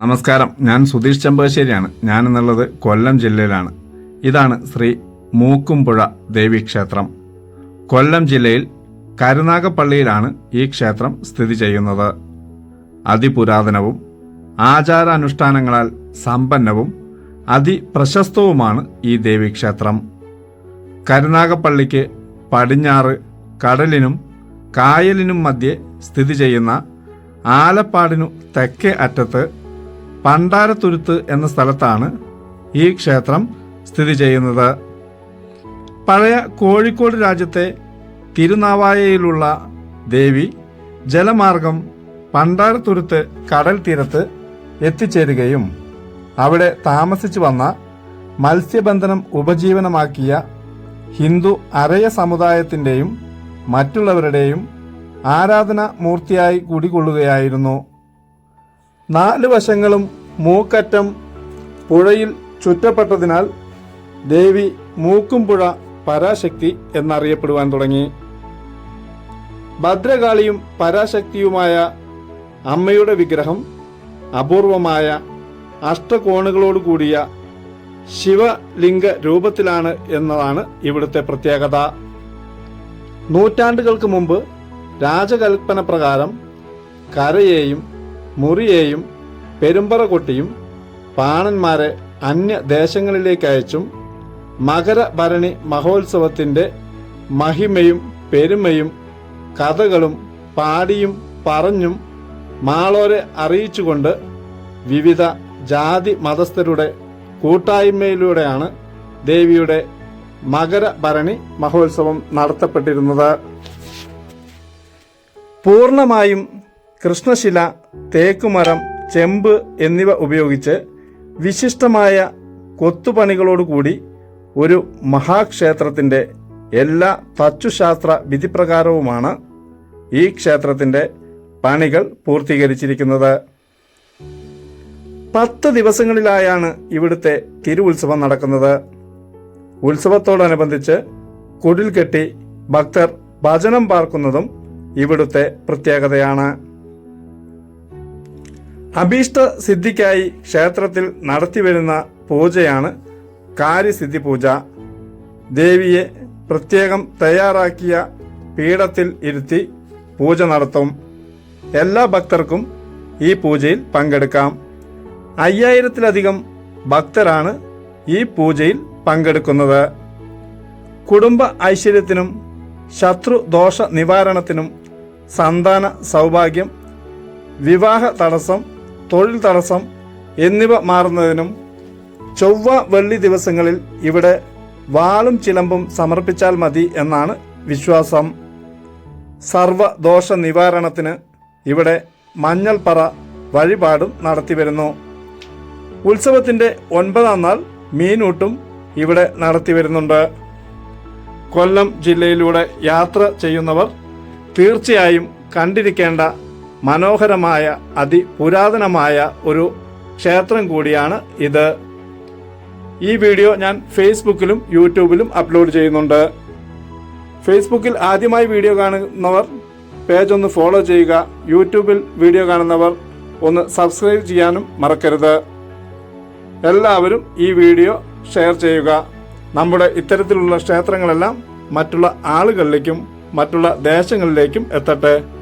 നമസ്കാരം. ഞാൻ സുധീഷ് ഞാൻ എന്നുള്ളത് കൊല്ലം ജില്ലയിലാണ്. ഇതാണ് ശ്രീ മൂക്കുംപുഴ ദേവീക്ഷേത്രം കൊല്ലം ജില്ലയിൽ കരുനാഗപ്പള്ളിയിലാണ് ഈ ക്ഷേത്രം സ്ഥിതി ചെയ്യുന്നത്. അതിപുരാതനവും ആചാരാനുഷ്ഠാനങ്ങളാൽ സമ്പന്നവും അതിപ്രശസ്തവുമാണ് ഈ ദേവീക്ഷേത്രം കരുനാഗപ്പള്ളിക്ക് പടിഞ്ഞാറ് കടലിനും കായലിനും മധ്യേ സ്ഥിതി ചെയ്യുന്ന ആലപ്പാടിനു തെക്കേ അറ്റത്ത് പണ്ടാരത്തുരുത്ത് എന്ന സ്ഥലത്താണ് ഈ ക്ഷേത്രം സ്ഥിതി ചെയ്യുന്നത്. പഴയ കോഴിക്കോട് രാജ്യത്തെ തിരുനാവായയിലുള്ള ദേവി ജലമാർഗം പണ്ടാരത്തുരുത്ത് കടൽ തീരത്ത് എത്തിച്ചേരുകയും അവിടെ താമസിച്ചു വന്ന മത്സ്യബന്ധനം ഉപജീവനമാക്കിയ ഹിന്ദു അരയ സമുദായത്തിന്റെയും മറ്റുള്ളവരുടെയും ആരാധന മൂർത്തിയായി കുടികൊള്ളുകയായിരുന്നു. നാല് വശങ്ങളും മൂക്കറ്റം പുഴയിൽ ചുറ്റപ്പെട്ടതിനാൽ ദേവി മൂക്കുംപുഴ പരാശക്തി എന്നറിയപ്പെടുവാൻ തുടങ്ങി. ഭദ്രകാളിയും പരാശക്തിയുമായ അമ്മയുടെ വിഗ്രഹം അപൂർവമായ അഷ്ടകോണുകളോട് കൂടിയ ശിവലിംഗ രൂപത്തിലാണ് എന്നതാണ് ഇവിടുത്തെ പ്രത്യേകത. നൂറ്റാണ്ടുകൾക്ക് മുമ്പ് രാജകൽപ്പന പ്രകാരം കരയെയും മുറിയെയും പെരുമ്പറ കൊട്ടിയും പാണന്മാരെ അന്യ ദേശങ്ങളിലേക്ക് അയച്ചും മകരഭരണി മഹോത്സവത്തിന്റെ മഹിമയും പെരുമയും കഥകളും പാടിയും പറഞ്ഞും മാളോരെ അറിയിച്ചുകൊണ്ട് വിവിധ ജാതി മതസ്ഥരുടെ കൂട്ടായ്മയിലൂടെയാണ് ദേവിയുടെ മകരഭരണി മഹോത്സവം നടത്തപ്പെട്ടിരുന്നത്. പൂർണമായും കൃഷ്ണശില തേക്കുമരം ചെമ്പ് എന്നിവ ഉപയോഗിച്ച് വിശിഷ്ടമായ കൊത്തുപണികളോടുകൂടി ഒരു മഹാക്ഷേത്രത്തിന്റെ എല്ലാ തച്ചുശാസ്ത്ര വിധിപ്രകാരവുമാണ് ഈ ക്ഷേത്രത്തിന്റെ പണികൾ പൂർത്തീകരിച്ചിരിക്കുന്നത്. പത്ത് ദിവസങ്ങളിലായാണ് ഇവിടുത്തെ തിരുവുത്സവം നടക്കുന്നത്. ഉത്സവത്തോടനുബന്ധിച്ച് കുടിൽ കെട്ടി ഭക്തർ ഭജനം പാർക്കുന്നതും ഇവിടുത്തെ പ്രത്യേകതയാണ്. അഭീഷ്ട സിദ്ധിക്കായി ക്ഷേത്രത്തിൽ നടത്തിവരുന്ന പൂജയാണ് കാര്യസിദ്ധി പൂജ. ദേവിയെ പ്രത്യേകം തയ്യാറാക്കിയ പീഠത്തിൽ ഇരുത്തി പൂജ നടത്തും. എല്ലാ ഭക്തർക്കും ഈ പൂജയിൽ പങ്കെടുക്കാം. അയ്യായിരത്തിലധികം ഭക്തരാണ് ഈ പൂജയിൽ പങ്കെടുക്കുന്നത്. കുടുംബ ഐശ്വര്യത്തിനും ശത്രു ദോഷ നിവാരണത്തിനും സന്താന സൗഭാഗ്യം വിവാഹ തടസ്സം തൊഴിൽ തടസ്സം എന്നിവ മാറുന്നതിനും ചൊവ്വ വെള്ളി ദിവസങ്ങളിൽ ഇവിടെ വാളും ചിലമ്പും സമർപ്പിച്ചാൽ മതി എന്നാണ് വിശ്വാസം. സർവദോഷ നിവാരണത്തിന് ഇവിടെ മഞ്ഞൾപ്പറ വഴിപാടും നടത്തിവരുന്നു ഉത്സവത്തിന്റെ ഒൻപതാം നാൾ മീനൂട്ടും ഇവിടെ നടത്തിവരുന്നുണ്ട് കൊല്ലം ജില്ലയിലൂടെ യാത്ര ചെയ്യുന്നവർ തീർച്ചയായും കണ്ടിരിക്കേണ്ട മനോഹരമായ അതിപുരാതനമായ ഒരു ക്ഷേത്രം കൂടിയാണ് ഇത്. ഈ വീഡിയോ ഞാൻ ഫേസ്ബുക്കിലും യൂട്യൂബിലും അപ്ലോഡ് ചെയ്യുന്നുണ്ട്. ഫേസ്ബുക്കിൽ ആദ്യമായി വീഡിയോ കാണുന്നവർ പേജ് ഒന്ന് ഫോളോ ചെയ്യുക യൂട്യൂബിൽ വീഡിയോ കാണുന്നവർ ഒന്ന് സബ്സ്ക്രൈബ് ചെയ്യാനും മറക്കരുത്. എല്ലാവരും ഈ വീഡിയോ ഷെയർ ചെയ്യുക. നമ്മുടെ ഇത്തരത്തിലുള്ള ക്ഷേത്രങ്ങളെല്ലാം മറ്റുള്ള ആളുകളിലേക്കും മറ്റുള്ള ദേശങ്ങളിലേക്കും എത്തട്ടെ.